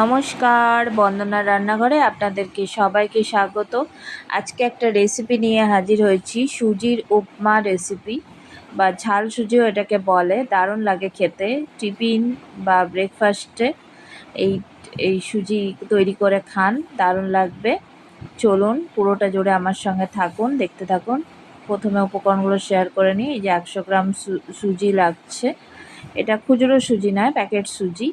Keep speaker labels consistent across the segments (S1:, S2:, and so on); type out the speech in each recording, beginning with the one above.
S1: নমস্কার, বন্দনা রান্নাঘরে আপনাদেরকে সবাইকে স্বাগত। আজকে একটা রেসিপি নিয়ে হাজির হয়েছি, সুজির উপমা রেসিপি বা ঝাল সুজিও এটাকে বলে, দারুণ লাগে খেতে। টিফিন বা ব্রেকফাস্টে এই এই সুজি তৈরি করে খান, দারুণ লাগবে। চলুন পুরোটা জুড়ে আমার সঙ্গে থাকুন, দেখতে থাকুন। প্রথমে উপকরণগুলো শেয়ার করে নিই, এই যে একশো গ্রাম সুজি লাগছে। এটা খুচরো সুজি নয় প্যাকেট সুজি।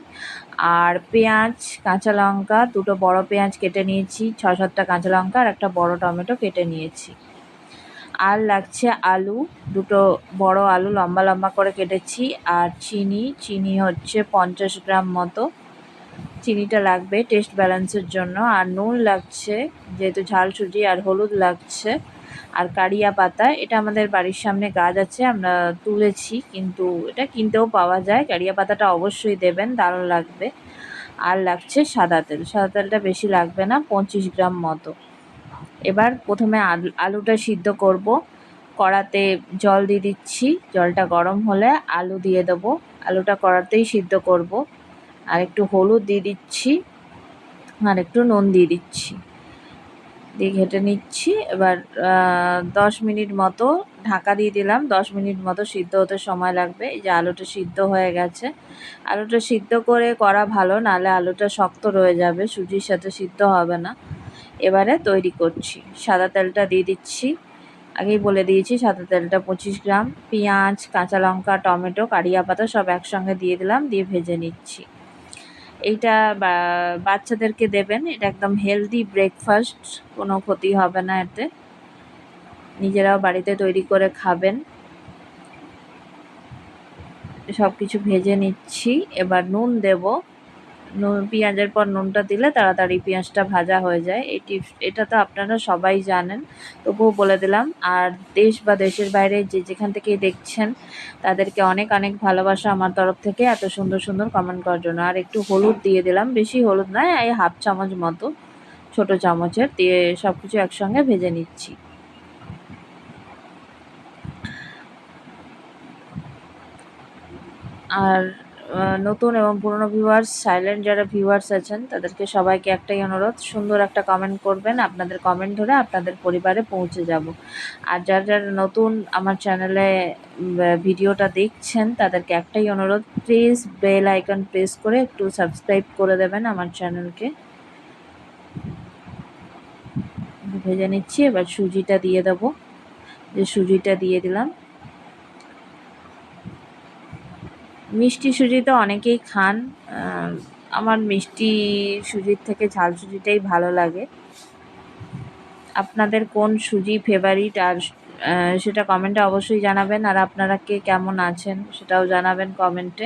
S1: আর পেঁয়াজ, কাঁচা লঙ্কা, দুটো বড় পেঁয়াজ কেটে নিয়েছি ছ সাতটা কাঁচা লঙ্কা আর একটা বড় টমেটো কেটে নিয়েছি। আর লাগছে আলু, দুটো বড় আলু লম্বা লম্বা করে কেটেছি। আর চিনি চিনি হচ্ছে পঞ্চাশ গ্রাম মতো। চিনিটা লাগবে টেস্ট ব্যালেন্সের জন্য। আর নুন লাগছে, যেহেতু ঝাল সুজি, আর হলুদ লাগছে। আর কারিয়া পাতা, এটা আমাদের বাড়ির সামনে গাছ আছে, আমরা তুলেছি, কিন্তু এটা কিনতেও পাওয়া যায়। কারিয়া পাতাটা অবশ্যই দেবেন, দারুণ লাগবে। আর লাগছে সাদা তেল, সাদা তেলটা বেশি লাগবে না, পঁচিশ গ্রাম মতো। এবার প্রথমে আলুটা সিদ্ধ করব। কড়াতে জল দিয়ে দিচ্ছি, জলটা গরম হলে আলু দিয়ে দেবো। আলুটা কড়াতেই সিদ্ধ করব। আর একটু হলুদ দিয়ে দিচ্ছি, আর একটু নুন দিয়ে দিচ্ছি। দিয়ে ঘেটে নিচ্ছি। এবার দশ মিনিট মতো ঢাকা দিয়ে দিলাম। দশ মিনিট মতো সিদ্ধ হতে সময় লাগবে। এই যে আলুটা সিদ্ধ হয়ে গেছে। আলুটা সিদ্ধ করে করা ভালো নাহলে আলুটা শক্ত রয়ে যাবে। সুজির সাথে সিদ্ধ হবে না। এবারে তৈরি করছি। সাদা তেলটা দিয়ে দিচ্ছি। আগেই বলে দিয়েছি, সাদা তেলটা পঁচিশ গ্রাম। পেঁয়াজ, কাঁচা লঙ্কা, টমেটো, কারিয়া পাতা সব একসঙ্গে দিয়ে দিলাম। দিয়ে ভেজে নিচ্ছি। এইটা বাচ্চাদেরকে দেবেন, এটা একদম হেলদি ব্রেকফাস্ট কোনো ক্ষতি হবে না এতে। নিজেরাও বাড়িতে তৈরি করে খাবেন। সব কিছু ভেজে নিচ্ছি, এবার নুন দেব। নুন, পেঁয়াজের পর নুনটা দিলে তাড়াতাড়ি পেঁয়াজটা ভাজা হয়ে যায়। এই টিপস, এটা তো আপনারা সবাই জানেন, তবুও বলে দিলাম। আর দেশ বা দেশের বাইরে যে যেখান থেকেই দেখছেন, তাদেরকে অনেক অনেক ভালোবাসা আমার তরফ থেকে এত সুন্দর সুন্দর কমেন্ট করার জন্য। আর একটু হলুদ দিয়ে দিলাম, বেশি হলুদ নয় এই হাফ চামচ মতো, ছোট চামচের, দিয়ে সব কিছু একসঙ্গে ভেজে নিচ্ছি। আর নতুন এবং পুরনো ভিউয়ার্স সাইলেন্ট যারা ভিউয়ার্স আছেন, তাদেরকে সবাইকে একটাই অনুরোধ, সুন্দর একটা কমেন্ট করবেন। আপনাদের কমেন্ট ধরে আপনাদের পরিবারে পৌঁছে যাব। আর যারা যারা নতুন আমার চ্যানেলে ভিডিওটা দেখছেন, তাদেরকে একটাই অনুরোধ প্লিজ বেল আইকন প্রেস করে একটু সাবস্ক্রাইব করে দেবেন আমার চ্যানেলকে ভেজে নিচ্ছি, এবার সুজিটা দিয়ে দেবো। যে সুজিটা দিয়ে দিলাম মিষ্টি সুজি তো অনেকেই খান আমার মিষ্টি সুজির থেকে ঝাল সুজিটাই ভালো লাগে। আপনাদের কোন সুজি ফেভারিট আর সেটা কমেন্টে অবশ্যই জানাবেন, আর আপনারা কে কেমন আছেন সেটাও জানাবেন কমেন্টে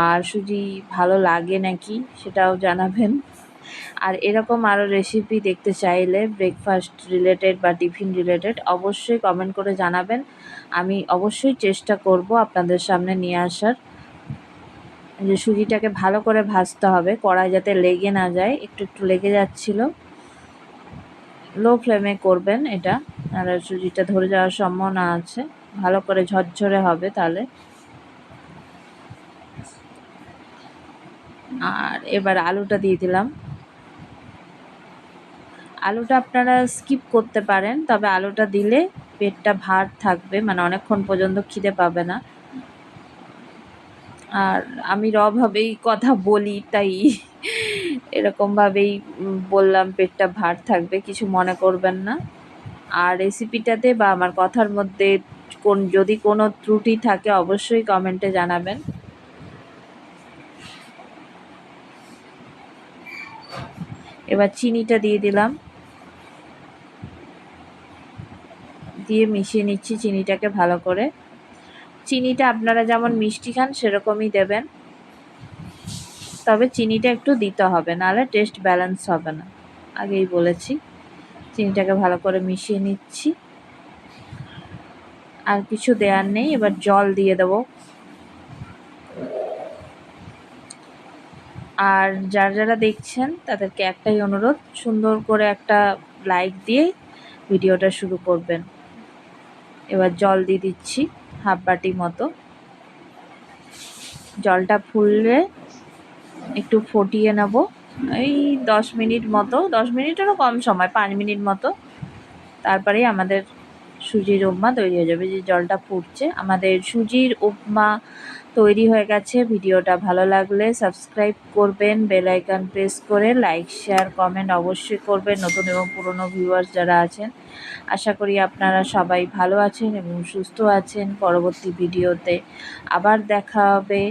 S1: আর সুজি ভালো লাগে নাকি সেটাও জানাবেন। আর এরকম আরও রেসিপি দেখতে চাইলে ব্রেকফাস্ট রিলেটেড বা টিফিন রিলেটেড অবশ্যই কমেন্ট করে জানাবেন। আমি অবশ্যই চেষ্টা করব আপনাদের সামনে নিয়ে আসার। যে সুজিটাকে ভালো করে ভাজতে হবে, কড়াই যাতে লেগে না যায়, একটু একটু লেগে যাচ্ছিল। লো ফ্লেমে করবেন এটা, আর সুজিটা ধরে যাওয়ার সম্ভাবনা আছে। ভালো করে ঝরঝরে হবে তাহলে। আর এবার আলুটা দিয়ে দিলাম। আলুটা আপনারা স্কিপ করতে পারেন, তবে আলুটা দিলে পেটটা ভার থাকবে মানে অনেকক্ষণ পর্যন্ত খিদে পাবে না। আর আমি রভাবেই কথা বলি, তাই এরকমভাবেই বললাম, পেটটা ভার থাকবে, কিছু মনে করবেন না। আর রেসিপিটাতে বা আমার কথার মধ্যে কোন, যদি কোনো ত্রুটি থাকে, অবশ্যই কমেন্টে জানাবেন। এবার চিনিটা দিয়ে দিলাম। দিয়ে মিশিয়ে নিচ্ছি চিনিটাকে ভালো করে। চিনিটা আপনারা যেমন মিষ্টি খান, সেরকমই দেবেন। তবে চিনিটা একটু দিতে হবে, নাহলে টেস্ট ব্যালেন্স হবে না। আগেই বলেছি, চিনিটাকে ভালো করে মিশিয়ে নিচ্ছি। আর কিছু দেওয়ার নেই, এবার জল দিয়ে দেব। আর যারা যারা দেখছেন, তাদেরকে একটাই অনুরোধ, সুন্দর করে একটা লাইক দিয়ে ভিডিওটা শুরু করবেন। এবার জল দিয়ে দিচ্ছি হাফ বাটি মতো। জলটা ফুললে একটু ফুটিয়ে নেব। এই দশ মিনিট মতো, দশ মিনিটেরও কম সময়, পাঁচ মিনিট মতো। তারপরেই আমাদের সুজির উপমা তৈরি হয়ে যাবে, যে জলটা ফুটছে। আমাদের সুজির উপমা তৈরি হয়ে গেছে। ভিডিওটা ভালো লাগলে সাবস্ক্রাইব করবেন, বেল আইকন প্রেস করে লাইক, শেয়ার, কমেন্ট অবশ্যই করবেন, নতুন এবং পুরনো ভিউয়ার্স যারা আছেন। আশা করি আপনারা সবাই ভালো আছেন এবং সুস্থ আছেন। পরবর্তী ভিডিওতে আবার দেখা হবে।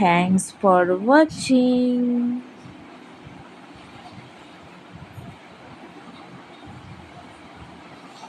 S1: Thanks for watching